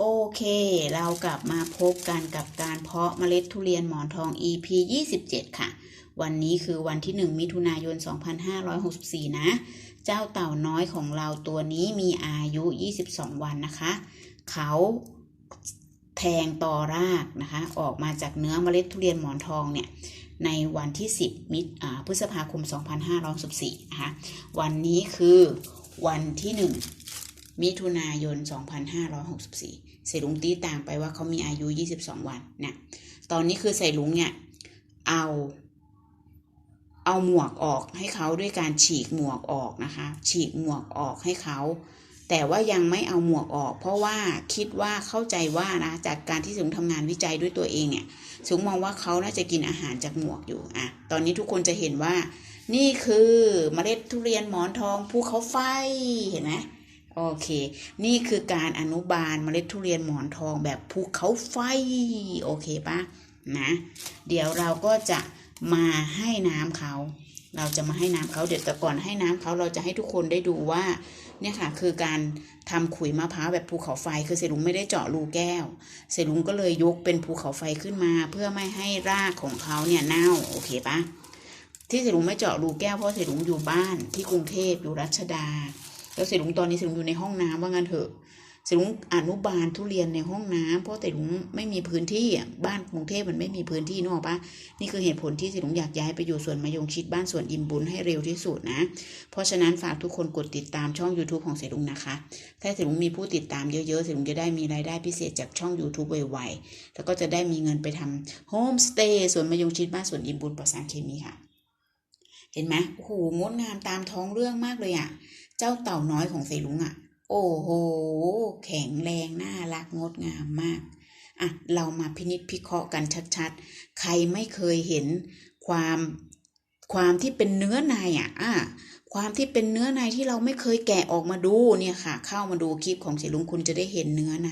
โอเค เรากลับมาพบกันกับการเพาะเมล็ดทุเรียนหมอนทอง EP 27 ค่ะ วันนี้คือวันที่ 1 มิถุนายน 2564 นะ เจ้าเต่าน้อยของเราตัวนี้มีอายุ 22 วันนะคะ เขาแทงตอรากนะคะ ออกมาจากเนื้อเมล็ดทุเรียนหมอนทองเนี่ย ในวันที่ 10 มิอ่าพฤษภาคม 2564นะคะ วันนี้คือวันที่ 1 มิถุนายน 2564เสลุงตีต่างไปว่าเขามีอายุ 22 วันเนี่ยตอนนี้คือใส่ลุงเนี่ย เอา เอาหมวกออกให้เขาด้วยการฉีกหมวกออกนะคะ ฉีกหมวกออกให้เขา แต่ว่ายังไม่เอาหมวกออก เพราะว่าคิดว่าเข้าใจว่านะ จากการที่สลุงทำงานวิจัยด้วยตัวเองเนี่ยสลุงมองว่าเขาน่าจะกินอาหารจากหมวกอยู่อะตอนนี้ทุกคนจะเห็นว่านี่คือเมล็ดทุเรียนหมอนทองภูเขาไฟเห็นไหม โอเค นี่คือการอนุบาลเมล็ดทุเรียนหมอนทองแบบภูเขาไฟ โอเคปะนะ เดี๋ยวเราก็จะมาให้น้ำเขา เราจะมาให้น้ำเขาเดี๋ยวแต่ก่อนให้น้ำเขาเราจะให้ทุกคนได้ดูว่า เนี่ยค่ะ คือการทำขุยมะพร้าวแบบภูเขาไฟ คือเสลุงไม่ได้เจาะรูแก้ว เสลุงก็เลยยกเป็นภูเขาไฟขึ้นมา เพื่อไม่ให้รากของเขาเนี่ยเน่า โอเคปะที่เสลุงไม่เจาะรูแก้วเพราะเสลุงอยู่บ้านที่กรุงเทพอยู่รัชดา แล้วเสลุงตอนนี้เสลุงอยู่ในห้องน้ำว่างั้นเถอะเสลุงอนุบาลทุเรียนในห้องน้ำเพราะเสลุงไม่มีพื้นที่อะบ้านกรุงเทพมันไม่มีพื้นที่นึกออกปะนี่คือเหตุผลที่เสลุงอยากย้ายไปอยู่สวนมะยงชิดบ้านสวนอิมบุญให้เร็วที่สุดนะ เพราะฉะนั้นฝากทุกคนกดติดตามช่อง YouTube ของเสลุงนะคะ ถ้าเสลุงมีผู้ติดตามเยอะๆเสลุงจะได้มีรายได้พิเศษจากช่อง YouTube ไวๆแล้วก็จะได้มีเงินไปทำโฮมสเตย์สวนมะยงชิดบ้านสวนอิมบุญปลอดสารเคมีค่ะ เห็นไหมโอ้โหงดงามตามท้องเรื่องมากเลยอะ่ะ เจ้าเต่าน้อยของเสลุงอะ่ะ โอ้โห แข็งแรงน่ารักงดงามมาก อะ เรามาพินิจพิเคราะห์กันชัดๆ ใครไม่เคยเห็นความความที่เป็นเนื้อในอะอะความที่เป็นเนื้อในที่เราไม่เคยแกะออกมาดูเนี่ยค่ะ เข้ามาดูคลิปของเสลุงคุณจะได้เห็นเนื้อใน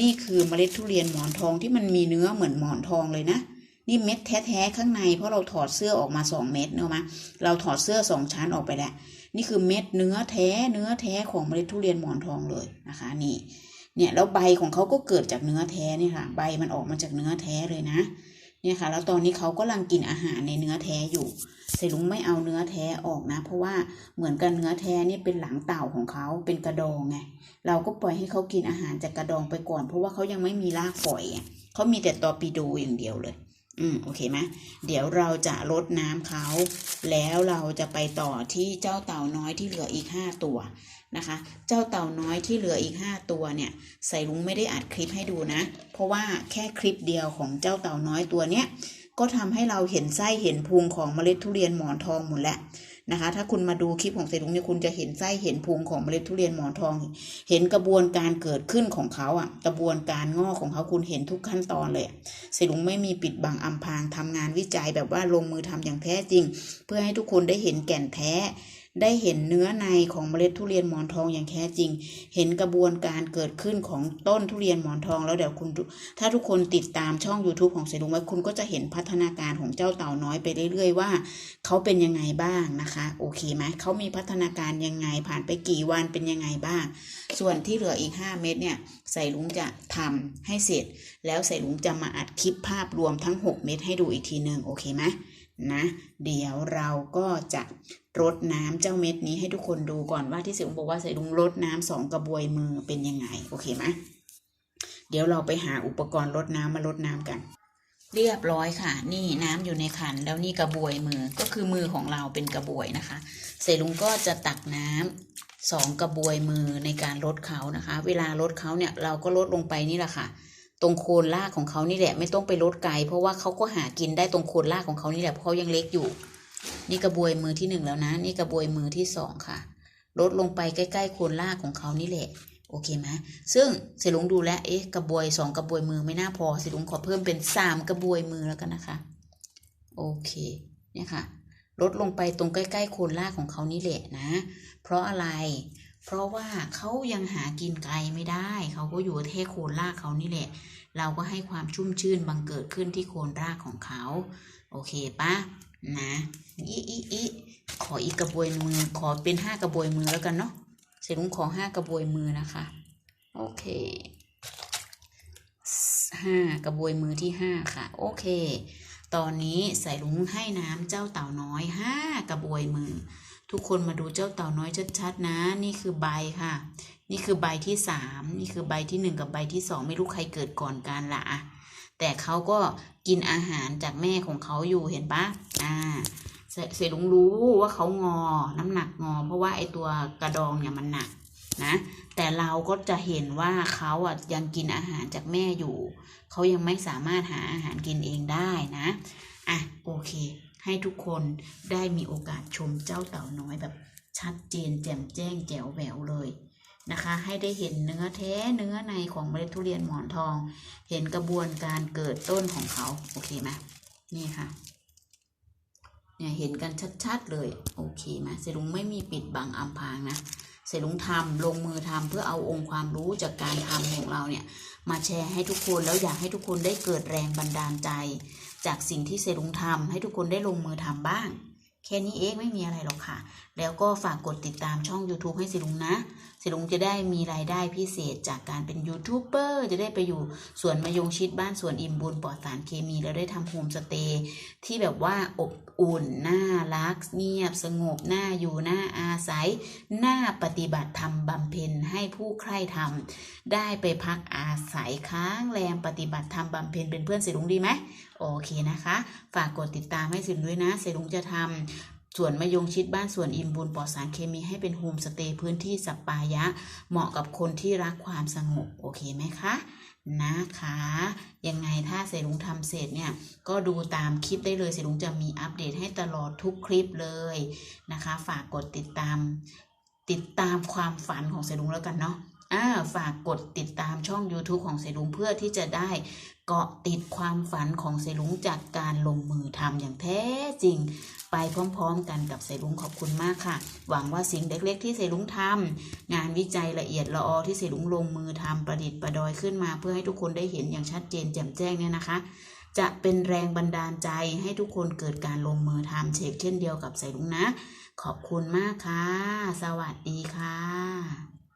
นี่คือเมล็ดทุเรียนหมอนทองที่มันมีเนื้อเหมือนหมอนทองเลยนะ นี่เม็ดแท้ๆข้างในเพราะเราถอดเสื้อออกมาสองเม็ดเนอะมะเราถอดเสื้อสองชั้นออกไปแล้ว นี่คือเม็ดเนื้อแท้เนื้อแท้ของเมล็ดทุเรียนหมอนทองเลยนะคะนี่เนี่ยแล้วใบของเขาก็เกิดจากเนื้อแท้เนี่ยค่ะ ใบมันออกมาจากเนื้อแท้เลยนะเนี่ยค่ะ แล้วตอนนี้เขากำลังกินอาหารในเนื้อแท้อยู่เซลุงไม่เอาเนื้อแท้ออกนะ เพราะว่าเหมือนกันเนื้อแท้นี่เป็นหลังเต่าของเขาเป็นกระดองไงเราก็ปล่อยให้เขากินอาหารจากกระดองไปก่อน เพราะว่าเขายังไม่มีรากฝอยอะเขามีแต่ตอปิโดอย่างเดียวเลย อืมโอเคไหมเดี๋ยวเราจะลดน้ำเขา แล้วเราจะไปต่อที่เจ้าเต่าน้อยที่เหลืออีกห้าตัวนะคะ เจ้าเต่าน้อยที่เหลืออีกห้าตัวเนี่ยใส่ลุงไม่ได้อัดคลิปให้ดูนะ เพราะว่าแค่คลิปเดียวของเจ้าเต่าน้อยตัวเนี้ยก็ทำให้เราเห็นไส้เห็นพุงของเมล็ดทุเรียนหมอนทองหมดแล้ว นะคะ ถ้าคุณมาดูคลิปของเซรุงเนี่ยคุณจะเห็นไส้เห็นพุงของเมล็ดทุเรียนหมอนทอง เห็นกระบวนการเกิดขึ้นของเขาอะ กระบวนการงอกของเขาคุณเห็นทุกขั้นตอนเลยเซรุงไม่มีปิดบังอำพรางทำงานวิจัยแบบว่าลงมือทำอย่างแท้จริง เพื่อให้ทุกคนได้เห็นแก่นแท้ ได้เห็นเนื้อในของเมล็ดทุเรียนหมอนทองอย่างแท้จริง เห็นกระบวนการเกิดขึ้นของต้นทุเรียนหมอนทอง แล้วเดี๋ยวคุณ ถ้าทุกคนติดตามช่อง YouTube ของเสลุงไว้คุณก็จะเห็นพัฒนาการของเจ้าเต่าน้อยไปเรื่อยๆว่า เขาเป็นยังไงบ้างนะคะ โอเคไหมเขามีพัฒนาการยังไงผ่านไปกี่วันเป็นยังไงบ้าง ส่วนที่เหลืออีก 5 เม็ดเนี่ยใส่ลุงจะทำให้เสร็จ แล้วใส่ลุงจะมาอัดคลิปภาพรวมทั้ง 6 เม็ดให้ดูอีกทีหนึ่งโอเคไหม นะ เดี๋ยวเราก็จะรดน้ำเจ้าเม็ดนี้ให้ทุกคนดูก่อนว่าที่เสลุงบอกว่าใส่ลุงรดน้ำสองกระบวยมือเป็นยังไงโอเคไหมเดี๋ยวเราไปหาอุปกรณ์รดน้ำมาลดน้ำกัน เรียบร้อยค่ะ นี่น้ำอยู่ในขันแล้วนี่กระบวยมือก็คือมือของเราเป็นกระบวยนะคะ เสรลุงก็จะตักน้ำสองกระบวยมือในการลดเขานะคะ เวลาลดเขาเนี่ยเราก็ลดลงไปนี่แหละค่ะ ตรงโคนรากของเขานี่แหละ ไม่ต้องไปลดไกล เพราะว่าเขาก็หากินได้ตรงโคนรากของเขานี่แหละเพราะเขายังเล็กอยู่ นี่กระบวยมือที่หนึ่งแล้วนะ นี่กระบวยมือที่สองค่ะ ลดลงไปใกล้ๆโคนรากของเขานี่แหละโอเคไหมซึ่งเสลุงดูแลเอ๊ะกระบวยสองกระบวยมือไม่น่าพอเสลุงขอเพิ่มเป็นสามกระบวยมือแล้วกันนะคะ โอเคเนี่ยค่ะลดลงไปตรงใกล้ๆโคนรากของเขานี่แหละนะ เพราะอะไร เพราะว่าเขายังหากินไกลไม่ได้ เขาก็อยู่แค่โคนรากเขานี่แหละ เราก็ให้ความชุ่มชื่นบังเกิดขึ้นที่โคนรากของเขา โอเคปะนะอีอีอีขออีกกระบวยมือ ขอเป็นห้ากระบวยมือแล้วกันเนาะเสร็จลุงขอห้ากระบวยมือนะคะ โอเคห้ากระบวยมือที่ห้าค่ะ โอเค ตอนนี้ใส่ลุงให้น้ำเจ้าเต่าน้อยห้ากระบวยมือ ทุกคนมาดูเจ้าเต่าน้อยชัดๆนะ นี่คือใบค่ะ นี่คือใบที่สามนี่คือใบที่หนึ่งกับใบที่สองไม่รู้ใครเกิดก่อนกันละอะแต่เขาก็กินอาหารจากแม่ของเขาอยู่เห็นปะอ่าเสเสลุงรู้ว่าเขางอ น้ำหนักงอ เพราะว่าไอตัวกระดองเนี่ยมันหนักนะ แต่เราก็จะเห็นว่าเขาอะยังกินอาหารจากแม่อยู่ เขายังไม่สามารถหาอาหารกินเองได้นะ อะโอเค ให้ทุกคนได้มีโอกาสชมเจ้าเต่าน้อยแบบชัดเจนแจ่มแจ้งแจ๋วแหววเลยนะคะ ให้ได้เห็นเนื้อแท้เนื้อในของเมล็ดทุเรียนหมอนทอง เห็นกระบวนการเกิดต้นของเขาโอเคไหมนี่ค่ะเนี่ยเห็นกันชัดๆเลยโอเคไหมเสลุงไม่มีปิดบังอำพางนะเสลุงทำลงมือทำเพื่อเอาองค์ความรู้จากการทำของเราเนี่ยมาแชร์ให้ทุกคนแล้วอยากให้ทุกคนได้เกิดแรงบันดาลใจ จากสิ่งที่เซรุงทำให้ทุกคนได้ลงมือทำบ้าง แค่นี้เองไม่มีอะไรหรอกค่ะ แล้วก็ฝากกดติดตามช่อง YouTube ให้เซรุงนะ เซรุงจะได้มีรายได้พิเศษจากการเป็นยูทูบเบอร์จะได้ไปอยู่สวนมะยงชิดบ้านสวนอิ่มบุญปลอดสารเคมี แล้วได้ทำโฮมสเตย์ที่แบบว่าอบอุ่นน่ารักเงียบ สงบน่าอยู่น่าอาศัยน่าปฏิบัติธรรมบำเพ็ญให้ผู้ใคร่ทำได้ไปพักอาศัยค้างแรมปฏิบัติธรรมบำเพ็ญเป็นเพื่อนเสรุงดีไหมโอเคนะคะ ฝากกดติดตามให้สินด้วยนะเสรุงจะทำ ส่วนมะยงชิดบ้านส่วนอิ่มบุญปลอดสารเคมีให้เป็นโฮมสเตย์พื้นที่สัปปายะ เหมาะกับคนที่รักความสงบโอเคไหมคะนะคะ ยังไงถ้าเสรุงทำเสร็จเนี่ย ก็ดูตามคลิปได้เลยเสรุงจะมีอัปเดตให้ตลอดทุกคลิปเลยนะคะ ฝากกดติดตาม ติดตามความฝันของเสรุงแล้วกันเนาะ อ่าฝากกดติดตามช่อง YouTube ของเสรุงเพื่อที่จะได้เกาะติดความฝันของเสรุงจากการลงมือทำอย่างแท้จริง ไปพร้อมๆ กันกับเสรุงขอบคุณมากค่ะ หวังว่าสิ่งเล็กๆ ที่เสรุงทำงานวิจัยละเอียดละออที่เสรุงลงมือทำประดิษฐ์ประดอยขึ้นมา เพื่อให้ทุกคนได้เห็นอย่างชัดเจนแจ่มแจ้งเนี่ยนะคะจะเป็นแรงบันดาลใจให้ทุกคนเกิดการลงมือทำเชกเช่นเดียวกับเสรุงนะ ขอบคุณมากค่ะ สวัสดีค่ะ